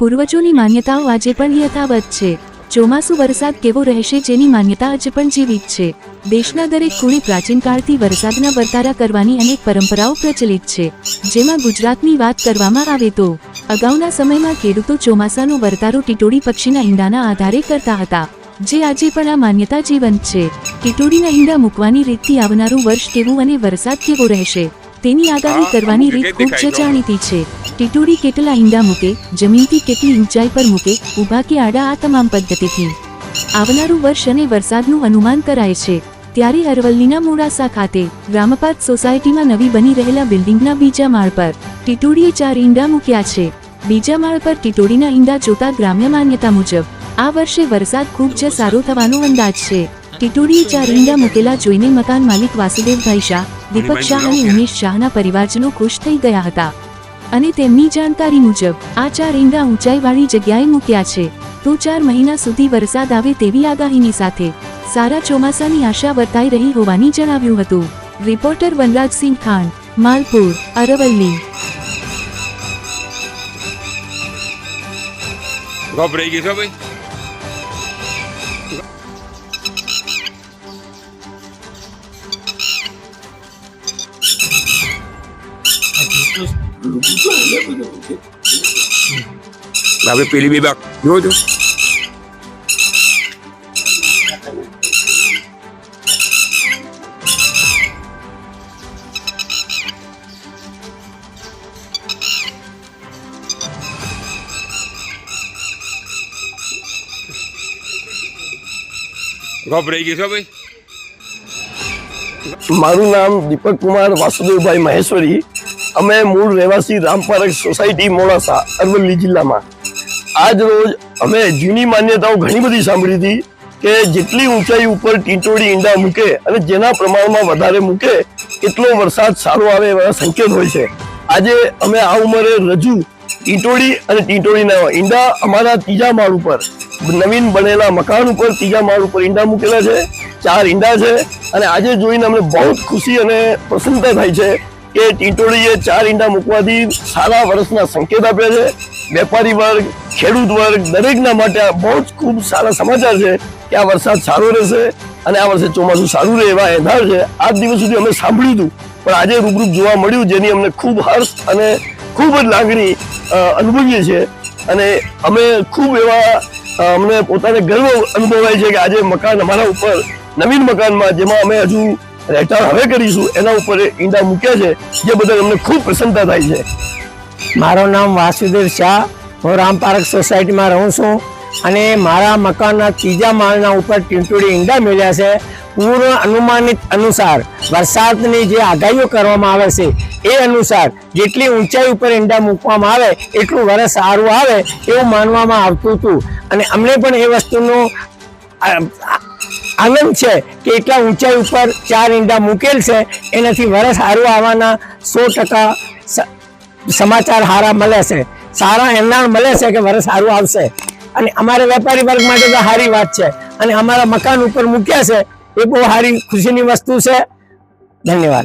પૂર્વજોની માન્યતાઓ આજે પણ યથાવત છે. ચોમાસુ વરસાદ કેવો રહેશે જેની માન્યતા આજે પણ જીવિત છે. દેશના દરેક ખૂણે પ્રાચીન કાળથી વરસાદના વર્તારા કરવાની અનેક પરંપરાઓ પ્રચલિત છે. જેમાં ગુજરાતની વાત કરવામાં આવે તો, અગાઉના સમયમાં ખેડૂતો ચોમાસાનો વર્તારો ટીટોડી પક્ષીના ઈંડાના આધારે કરતા હતા, જે આજે પણ આ માન્યતા જીવંત છે. ટીટોડીના ઈંડા મૂકવાની રીતથી આવનારું વર્ષ કેવું અને વરસાદ કેવો રહેશે? તેની આગાહી કરવાની રીત ખૂબ જ જાણીતી છે. ટીટોડી કેટલા ઈંડા મૂકે જમીનથી કેટલી ઊંચાઈ પર મૂકે ઊભા કે આડા આ તમામ પદ્ધતિથી. આવનારું વર્ષ અને વરસાદનું અનુમાન કરાય છે. ત્યારે અરવલ્લીના મોડાસા ખાતે ગ્રામપાત સોસાયટીમાં નવી બની રહેલા બિલ્ડિંગના બીજા માળ પર ટીટોડીએ ચાર ઈંડા મૂક્યા છે. બીજા માળ પર ટીટોડીના ઈંડા જોતા ગ્રામ્ય માન્યતા મુજબ આ વર્ષે વરસાદ ખૂબ જ સારો થવાનો અંદાજ છે. ટીટોડીએ ચાર ઈંડા મૂકેલા જોઈને મકાન માલિક વાસુદેવભાઈ શાહ દીપક શાહ અને ઉમેશ શાહના પરિવારજનો ખુશ થઈ ગયા હતા. અને તેમની જાણકારી મુજબ આ ચાર ઈંડા ઊંચાઈવાળી જગ્યાએ મૂક્યા છે. તો ચાર મહિના સુધી વરસાદ આવે તેવી આગાહીની સાથે સારા ચોમાસાની આશા વર્તાઈ રહી હોવાની જણાવ્યું હતું. રિપોર્ટર વનરાજસિંહ ખાન માલપુર અરવલ્લી. ગભરાઈ ગઈ ભાઈ? આપણે પેલી બે બાક જોવો છો ગભરાઈ ગયો છો ભાઈ. મારું નામ દીપક કુમાર વાસુદેવભાઈ મહેશ્વરી. અમે મૂળ રહેવાસી રામપારક સોસાયટી મોડાસા, અરવલ્લી જિલ્લામાં. આજ રોજ અમે જૂની માન્યતાઓ ઘણી બધી સાંભળી હતી કે જેટલી ઊંચાઈ ઉપર ટીંટોળી ઈંડા મૂકે અને જેના પ્રમાણમાં વધારે મૂકે, એટલો વરસાદ સારો આવે એવા સંકેત હોય છે. આજે અમે આ ઉંમરે રજૂ ટીંટોળી અને ટીંટોળીના ઈંડા અમારા ત્રીજા માળ ઉપર, નવીન બનેલા મકાન ઉપર ત્રીજા માળ ઉપર ઈંડા મૂકેલા છે. ચાર ઈંડા છે અને આજે જોઈને અમને બહુ જ ખુશી અને પ્રસન્નતા થાય છે કે ટીટોળીએ ચાર ઈંડા મૂકવાથી સારા વર્ષના સંકેત આપ્યા છે. વેપારી વર્ગ, ખેડૂત વર્ગ, દરેકના માટે આ બહુ જ ખૂબ સારા સમાચાર છે કે આ વરસાદ સારો રહેશે અને આ વર્ષે ચોમાસું સારું રહે એવા એંધાર છે. આજ દિવસ સુધી અમે સાંભળ્યું હતું, પણ આજે રૂબરૂપ જોવા મળ્યું જેની અમને ખૂબ હર્ષ અને ખૂબ જ લાગણી અનુભવીએ છીએ. અને અમે ખૂબ એવા અમને પોતાને ગર્વ અનુભવાય છે કે આજે મકાન અમારા ઉપર, નવીન મકાનમાં, જેમાં અમે હજુ રહેઠાણ હવે કરીશું. એના ઉપર ઈંડા મૂક્યા છે, જે બદલ અમને ખૂબ પ્રસન્નતા થાય છે. મારું નામ વાસુદેવ શાહ. હું રામ પાર્ક સોસાયટીમાં રહું છું અને મારા મકાનના ત્રીજા માળના ઉપર ટીંટોડી ઈંડા મેળ્યા છે. પૂર્ણ અનુમાનિત અનુસાર વરસાદની જે આગાહીઓ કરવામાં આવે છે, એ અનુસાર જેટલી ઊંચાઈ ઉપર ઈંડા મૂકવામાં આવે, એટલું વરસ સારું આવે એવું માનવામાં આવતું હતું. અને અમને પણ એ વસ્તુનો આનંદ છે કે એટલા ઊંચાઈ ઉપર ચાર ઈંડા મૂકેલ છે. એનાથી વરસ સારું આવવાના સો ટકા સમાચાર સારા મળે છે. સારા એમના મળે છે કે વરસ સારું આવશે. અને અમારે વેપારી વર્ગ માટે તો સારી વાત છે. અને અમારા મકાન ઉપર મૂક્યા છે. એ બહુ સારી ખુશીની વસ્તુ છે. ધન્યવાદ.